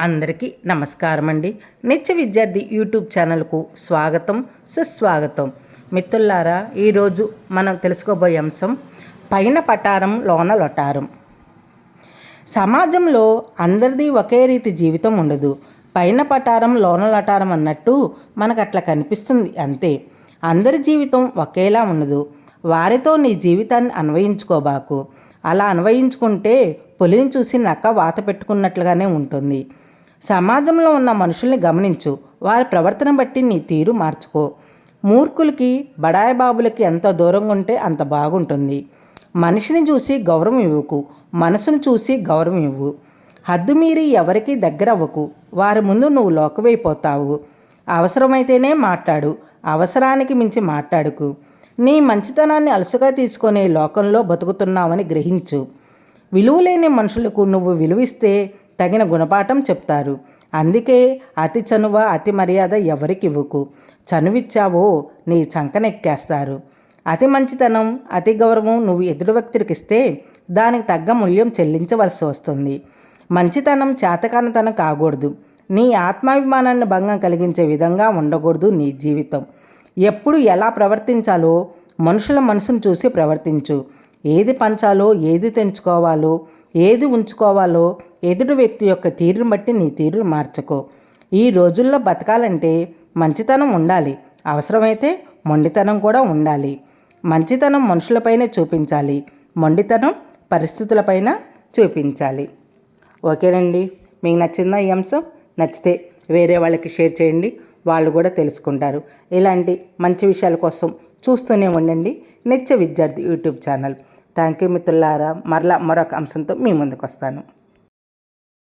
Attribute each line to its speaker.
Speaker 1: అందరికీ నమస్కారం అండి నిత్య విద్యార్థి యూట్యూబ్ ఛానల్కు స్వాగతం సుస్వాగతం. మిత్రులారా ఈరోజు మనం తెలుసుకోబోయే అంశం పైన పటారం లోన లొటారం. సమాజంలో అందరిది ఒకే రీతి జీవితం ఉండదు. పైన పటారం లోన లటారం అన్నట్టు మనకు అట్లా కనిపిస్తుంది అంతే. అందరి జీవితం ఒకేలా ఉండదు. వారితో నీ జీవితాన్ని అన్వయించుకోబాకు. అలా అన్వయించుకుంటే పులిని చూసి నక్క వాత పెట్టుకున్నట్లుగానే ఉంటుంది. సమాజంలో ఉన్న మనుషుల్ని గమనించు. వారి ప్రవర్తన బట్టి నీ తీరు మార్చుకో. మూర్ఖులకి బడాయి బాబులకి ఎంత దూరంగా ఉంటే అంత బాగుంటుంది. మనిషిని చూసి గౌరవం ఇవ్వకు. మనసును చూసి గౌరవం ఇవ్వు. హద్దు మీరి ఎవరికీ దగ్గర అవ్వకు వారి ముందు నువ్వు లోకవైపోతావు. అవసరమైతేనే మాట్లాడు. అవసరానికి మించి మాట్లాడుకు. నీ మంచితనాన్ని అలసుగా తీసుకునే లోకంలో బతుకుతున్నావని గ్రహించు. విలువలేని మనుషులకు నువ్వు విలువిస్తే తగిన గుణపాఠం చెప్తారు. అందుకే అతి చనువ అతి మర్యాద ఎవరికి ఇవ్వకు. చనువిచ్చావో నీ చంకనెక్కేస్తారు. అతి మంచితనం అతి గౌరవం నువ్వు ఎదురు వ్యక్తికి ఇస్తే దానికి తగ్గ మూల్యం చెల్లించవలసి వస్తుంది. మంచితనం చేతకానతనం కాకూడదు. నీ ఆత్మాభిమానాన్ని భంగం కలిగించే విధంగా ఉండకూడదు నీ జీవితం. ఎప్పుడు ఎలా ప్రవర్తించాలో మనుషుల మనసును చూసి ప్రవర్తించు. ఏది పంచాలో ఏది తెంచుకోవాలో ఏది ఉంచుకోవాలో ఎదుటి వ్యక్తి యొక్క తీరును బట్టి నీ తీరును మార్చుకో. ఈ రోజుల్లో బతకాలంటే మంచితనం ఉండాలి. అవసరమైతే మొండితనం కూడా ఉండాలి. మంచితనం మనుషులపైనే చూపించాలి. మొండితనం పరిస్థితులపైన చూపించాలి. ఓకేనండి. మీకు నచ్చిందా ఈ అంశం? నచ్చితే వేరే వాళ్ళకి షేర్ చేయండి. వాళ్ళు కూడా తెలుసుకుంటారు. ఇలాంటి మంచి విషయాల కోసం చూస్తూనే ఉండండి. నిత్య విద్యార్థి యూట్యూబ్ ఛానల్. థ్యాంక్ యూ మిత్రులారా మరలా మరొక అంశంతో మీ ముందుకు వస్తాను